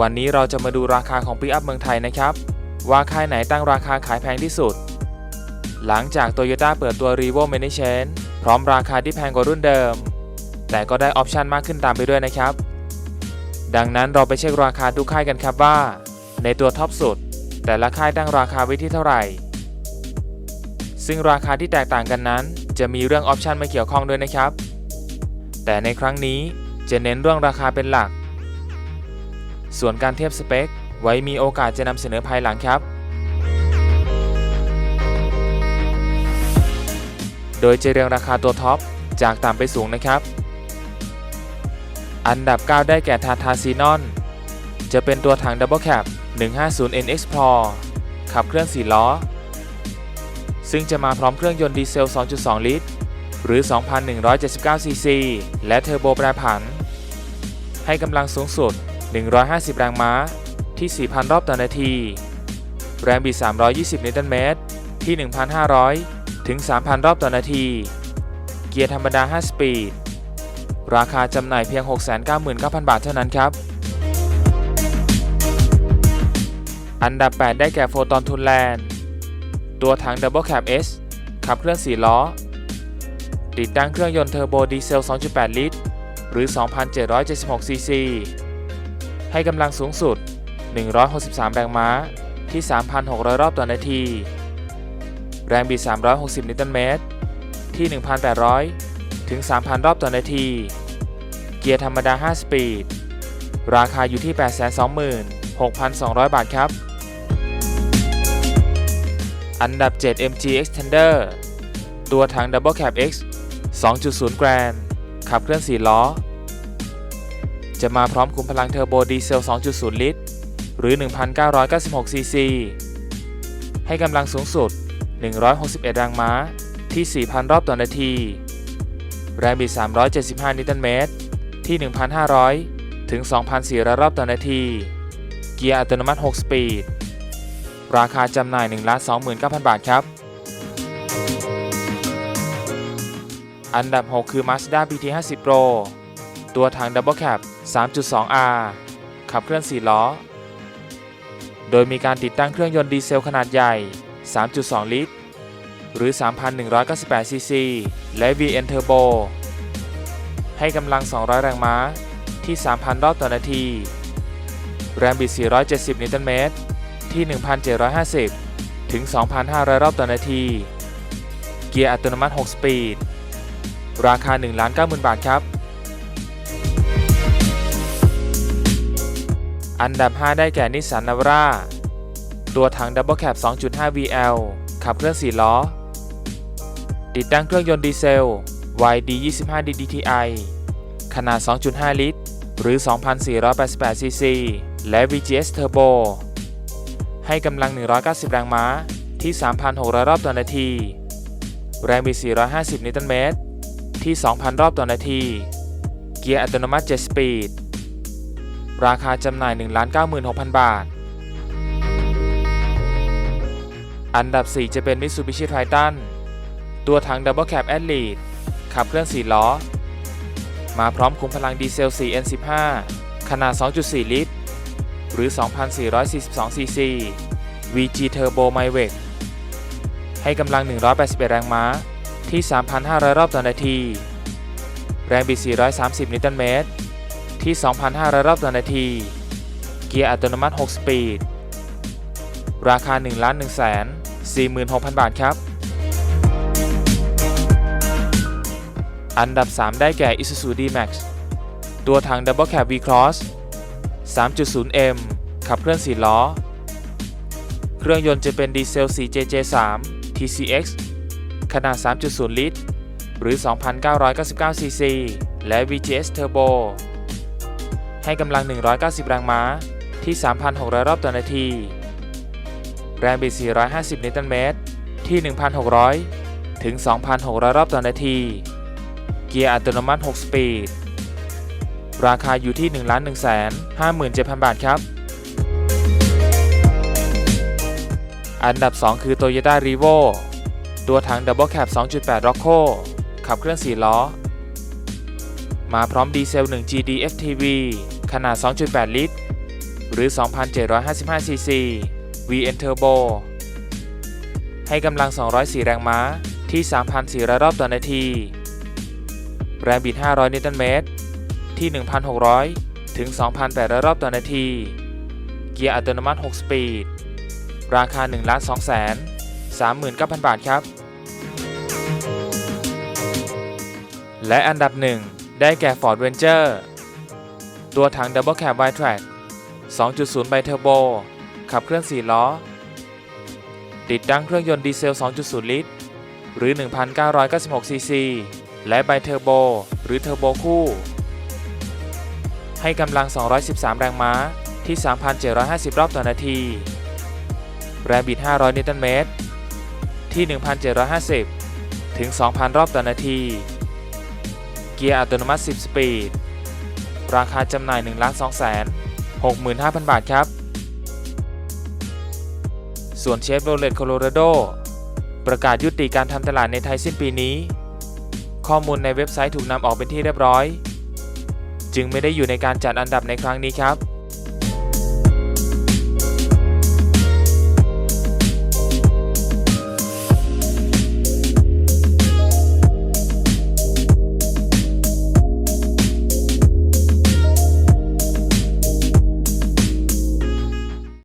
วันนี้เราจะมาดูราคาของปิกอัพเมืองไทยนะครับ ว่าค่ายไหนตั้งราคาขายแพงที่สุด หลังจาก Toyota เปิดตัว r e v o m a n i c h a n พร้อมราคาที่แพงกว่ารุ่นเดิม แต่ก็ได้ออปชันมากขึ้นตามไปด้วยนะครับ ดังนั้นเราไปเช็คราคาทุกค่ายกันครับว่า ในตัวท็อปสุด แต่ละค่ายตั้งราคาไว้ที่เท่าไหร่ ซึ่งราคาที่แตกต่างกันนั้น จะมีเรื่องออปชันมาเกี่ยวข้องด้วยนะครับ แต่ในครั้งนี้จะเน้นเรื่องราคาเป็นหลัก ส่วนการเทียบสเปค ไว้มีโอกาสจะนำเสนอภายหลังครับ โดยจะเรียงราคาตัวท็อป จากต่ำไปสูงนะครับ อันดับ 9 ได้แก่ทาทาซีนอน จะเป็นตัวถัง Double Cab 150N Explore ขับเคลื่อน4ล้อ ซึ่งจะมาพร้อมเครื่องยนต์ดีเซล 2.2 ลิตร หรือ 2,179 ซีซี และเทอร์โบแปรผัน ให้กำลังสูงสุด 150 แรงม้าที่ 4,000 รอบต่อนาที แรงบิด 320 นิวตันเมตรที่ 1,500 ถึง 3,000 รอบต่อนาที เกียร์ธรรมดา 5 สปีด ราคาจำหน่ายเพียง 699,000 บาทเท่านั้นครับ อันดับ 8 ได้แก่โฟตอนทุนแลนด์ ตัวถัง Double Cab S ขับเคลื่อน 4 ล้อ ติดตั้งเครื่องยนต์เทอร์โบดีเซล 2.8 ลิตร หรือ 2,776 ซีซี ให้กำลังสูงสุด 163 แรงม้าที่ 3,600 รอบต่อนาที แรงบิด 360 นิวตันเมตร ที่ 1,800 ถึง 3,000 รอบต่อนาที เกียร์ธรรมดา 5 สปีด ราคาอยู่ที่ 826,200 บาทครับ อันดับ 7 MG Extender ตัวถัง Double Cab X 2.0 Grand ขับเคลื่อน 4 ล้อ จะมาพร้อมคุมพลังเทอร์โบดีเซล 2.0 ลิตร หรือ 1,996 ซีซี ให้กำลังสูงสุด 161 แรงม้า ที่ 4,000 รอบต่อนาที แรงบิด 375 นิวตันเมตร ที่ 1,500 ถึง 2,400 รอบต่อนาที เกียร์อัตโนมัติ 6 สปีด ราคาจำหน่าย 1,29,000 บาทครับ อันดับ 6 คือ Mazda BT50 Pro ตัวถัง Double Cab 3.2R ขับเคลื่อน 4 ล้อ โดยมีการติดตั้งเครื่องยนต์ดีเซลขนาดใหญ่ 3.2 ลิตร หรือ 3,198 ซีซี และ VN Turbo ให้กำลัง 200 แรงม้า ที่ 3,000 รอบต่อนาที แรงบิด 470 นิวตันเมตร ที่ 1,750 ถึง 2,500 รอบต่อนาที เกียร์อัตโนมัติ 6 สปีด ราคา 1,90,000 บาทครับ อันดับ 5 ได้แก่นิสสันนาวราตัวถัง Double Cab 2.5 VL ขับเคลื่อน4ล้อ ติดตั้งเครื่องยนต์ดีเซล YD 25 DDTI ขนาด 2.5 ลิตร หรือ 2,488 ซีซี และ VGS Turbo ให้กำลัง 190 แรงม้าที่ 3,600 รอบต่อนาที แรงบิด450 นิวตันเมตร ที่ 2,000 รอบต่อนาที เกียร์อัตโนมัติ 7 สปีด ราคาจำหน่าย 1,96,000 บาท อันดับ 4 จะเป็น Mitsubishi Triton ตัวถัง Double Cab Athlete ขับเคลื่อน 4 ล้อ มาพร้อมคุมพลังดีเซล 4N15 ขนาด 2.4 ลิตร หรือ 2,442 ซีซี VG Turbo m y v e c ให้กำลัง 181 แรงม้าที่ 3,500 รอบต่อนาที แรงบิด 430 นิวตันเมตร ที่ 2,500 รอบต่อนาที เกียร์อัตโนมัติ 6 สปีด ราคา 1 1 4 6 0 0 0 บาทครับ อันดับ 3 ได้แก่ Isuzu D-Max ตัวถัง Double Cab V-Cross 3.0M ขับเคลื่อน 4 ล้อ เครื่องยนต์จะเป็นดีเซล 4JJ3 TCX ขนาด 3.0 ลิตร หรือ 2,999ซีซีและ VGS Turbo ให้กำลัง 190 แรงม้าที่ 3,600 รอบต่อนาที แรงบิด 450 นิวตันเมตรที่ 1,600 ถึง 2,600 รอบต่อนาที เกียร์อัตโนมัติ 6 สปีด ราคาอยู่ที่ 1 1 5 7 0 0 0 บาทครับ อันดับ 2 คือ Toyota r e v o ตัวถัง Double Cab 2.8 Rocco ขับเคลื่อน 4 ล้อ มาพร้อมดีเซล 1 GD FTV ขนาด 2.8 ลิตร หรือ 2,755 ซีซี VN Turbo ให้กำลัง 204 แรงม้าที่ 3,400 รอบต่อนาที แรงบิด 500 นิวตันเมตร ที่ 1,600 ถึง 2,800 รอบต่อนาที เกียร์อัตโนมัติ 6 สปีด ราคา 1 2 3 9,000 บาทครับ และอันดับ 1 ได้แก่ Ford Ranger ตัวถัง Double Cab Wide Track 2.0 ไบเทอร์โบ ขับเคลื่อน 4 ล้อ ติดตั้งเครื่องยนต์ดีเซล 2.0 ลิตร หรือ 1,996 ซีซี และไบเทอร์โบ หรือเทอร์โบคู่ ให้กำลัง 213 แรงม้าที่ 3,750 รอบต่อนาที แรงบิด 500 นิวตันเมตร ที่ 1,750 ถึง 2,000 รอบต่อนาที เกียร์อัตโนมัติ 10 สปีด ราคาจำหน่าย 1 2 6 5 0 0 0 บาทครับ ส่วนเชฟโรเลตโคโลราโดประกาศยุติการทำตลาดในไทยสิ้นปีนี้ ข้อมูลในเว็บไซต์ถูกนำออกเป็นที่เรียบร้อย จึงไม่ได้อยู่ในการจัดอันดับในครั้งนี้ครับ